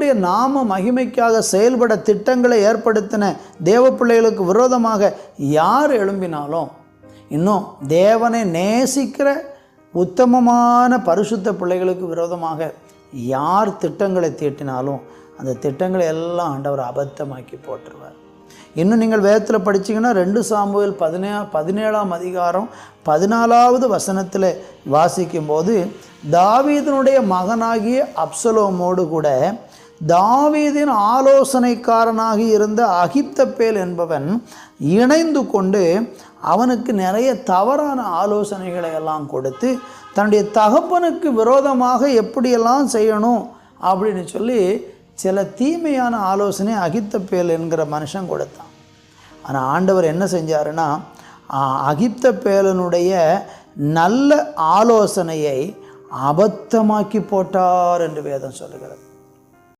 தேவனுடைய நாம மகிமைக்காக செயல்பட திட்டங்களை ஏற்படுத்தின தேவ பிள்ளைகளுக்கு விரோதமாக யார் எழும்பினாலும் இன்னும் தேவனை நேசிக்கிற உத்தமமான பரிசுத்த பிள்ளைகளுக்கு விரோதமாக யார் திட்டங்களை தீட்டினாலும் அந்த திட்டங்களை எல்லாம் ஆண்டவர் அபத்தமாக்கி போட்டுருவார் இன்னும் நீங்கள் வேதத்தில் படிச்சீங்கன்னா ரெண்டு சாம்புவில் பதினே பதினேழாம் அதிகாரம் பதினாலாவது வசனத்தில் வாசிக்கும்போது தாவீதனுடைய மகனாகிய அப்சலோமோடு கூட தாவீதின் ஆலோசனைக்காரனாக இருந்த அகிப்தப்பேல் என்பவன் இணைந்து கொண்டு அவனுக்கு நிறைய தவறான ஆலோசனைகளை எல்லாம் கொடுத்து தன்னுடைய தகப்பனுக்கு விரோதமாக எப்படியெல்லாம் செய்யணும் அப்படின்னு சொல்லி சில தீமையான ஆலோசனை அகித்தப்பேல் என்கிற மனுஷன் கொடுத்தான். ஆனால் ஆண்டவர் என்ன செஞ்சாருன்னா அகித்தப்பேலனுடைய நல்ல ஆலோசனையை அபத்தமாக்கி போட்டார் என்று வேதம் சொல்லுகிறது.